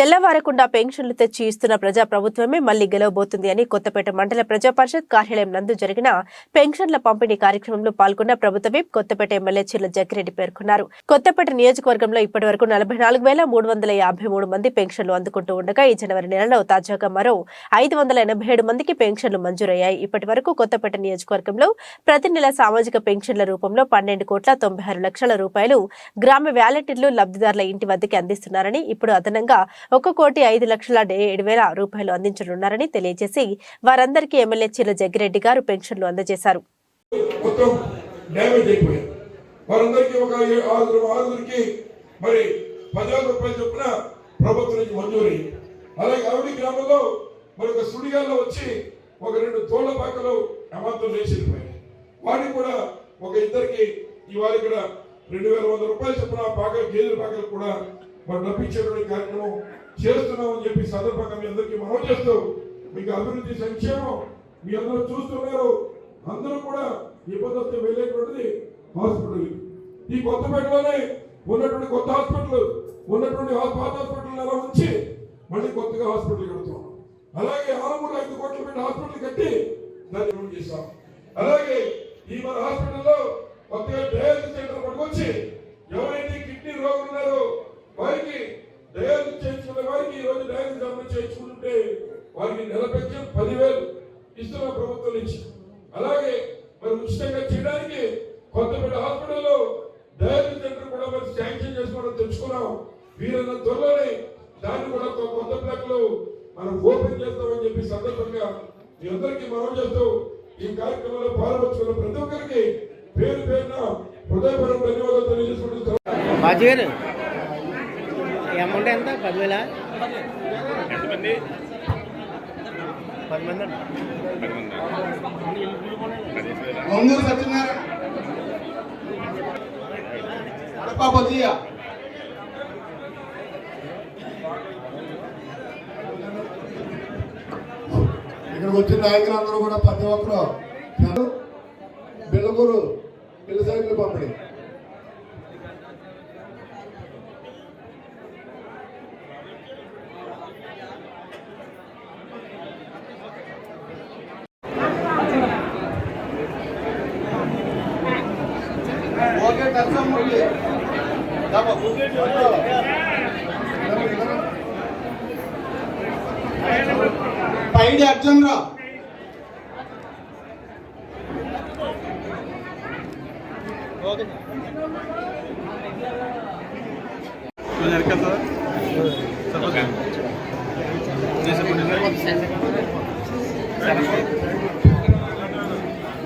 తెల్లవారకుండా పెన్షన్లు తెచ్చి ఇస్తున్న ప్రజా ప్రభుత్వమే మళ్ళీ గెలవబోతుంది అని కొత్తపేట మండల ప్రజా పరిషత్ కార్యాలయం నందు జరిగిన పెన్షన్ల పంపిణీ కార్యక్రమంలో పాల్గొన్న ప్రభుత్వ విప్ కొత్తపేట ఎమ్మెల్యే చిల్ల జగ్గిరెడ్డి పేర్కొన్నారు. కొత్తపేట నియోజకవర్గంలో ఇప్పటి వరకు నలభై నాలుగు వేల మూడు వందల యాభై మూడు మంది పెన్షన్లు అందుకుంటూ ఉండగా ఈ జనవరి నెలలో తాజాగా మరో ఐదు వందల ఎనభై ఏడు మందికి పెన్షన్లు మంజూరయ్యాయి. ఇప్పటి వరకు కొత్తపేట నియోజకవర్గంలో ప్రతి నెల సామాజిక పెన్షన్ల రూపంలో పన్నెండు కోట్ల తొంభై ఆరు లక్షల రూపాయలు గ్రామ వ్యాలెటర్లు లబ్ధిదారుల ఇంటి వద్దకి అందిస్తున్నారని ఇప్పుడు అదనంగా ఒక కోటి ఐదు లక్షల ఏడు వేల రూపాయలు అందించనున్నారని తెలియజేసి వారందరికీ ఎమ్మెల్యే చీల జగ్గిరెడ్డి గారు పెన్షన్లు అందజేశారు. వారందరికీ ఒక ఆరుగురికి మరి పదివేల రూపాయలు చొప్పున ప్రభుత్వం నుంచి అలాగే గ్రామంలో మరి ఒక సుడిగాల్లో వచ్చి ఒక రెండు తోళ్ళ పాకలు అమాంతం లేచి వాటికి కూడా ఒక ఇద్దరికి ఇవాళ ఇక్కడ రెండు వేల వంద రూపాయలు చొప్పున పాక గేదెల పాకలు కూడా మరి రప్పించేటువంటి కార్యక్రమం చేస్తున్నామని చెప్పి సందర్భంగా మీ అందరికీ మనం చేస్తూ మీకు అభివృద్ధి సంక్షేమం మీ అందరూ చూస్తున్నారు. అందరూ కూడా ఇబ్బంది వెళ్ళేటువంటిది హాస్పిటల్. ఈ కొత్తపేటలోనే ఉన్నటువంటి కొత్త హాస్పిటల్ ఉన్నటువంటి పాత హాస్పిటల్ అలా ఉంచి మళ్ళీ కొత్తగా హాస్పిటల్ కడుతున్నాం. అలాగే ఆరుమూరు ఐదు కోట్ల పెట్టి హాస్పిటల్ కట్టి దాన్ని చేస్తాం అలాగే ఈ మన హాస్పిటల్లో కొత్తగా డయాలసిస్ సెంటర్ పట్టుకొచ్చి వారికి నెల పెన్షన్ పదివేలు ఇస్తున్న ప్రభుత్వం నుంచి. అలాగే మరి ఉచితంగా చేయడానికి కొత్తపేట హాస్పిటల్లో డయాలసిస్ సెంటర్ కూడా మరి శాంక్షన్ చేసుకోవడం తెచ్చుకున్నాం. వీరన్న త్వరలోనే దాన్ని కూడా కొత్త బ్లాక్లో మనం ఓపెన్ చేస్తామని చెప్పి సందర్భంగా మీ అందరికీ మనం చేస్తూ ఈ కార్యక్రమంలో పాల్గొచ్చుకున్న ప్రతి ఒక్కరికి పేరు పేరున హృదయపూర్వక ధన్యవాదాలు తెలియజేసుకుంటూ బాజీ గారు ఈ అమౌంట్ ఎంత? పదివేల? ఎంతమంది పది సత్యనారాయణ. కడప బొద్దియ ఇక్కడికి వచ్చిన నాయకులందరూ కూడా ప్రతి ఒక్కరు బిల్లగూరు బిల్ల సైకిల్ పంపిణీ ఓకే దర్శనం పైడి అర్జున్ రావు ఓకే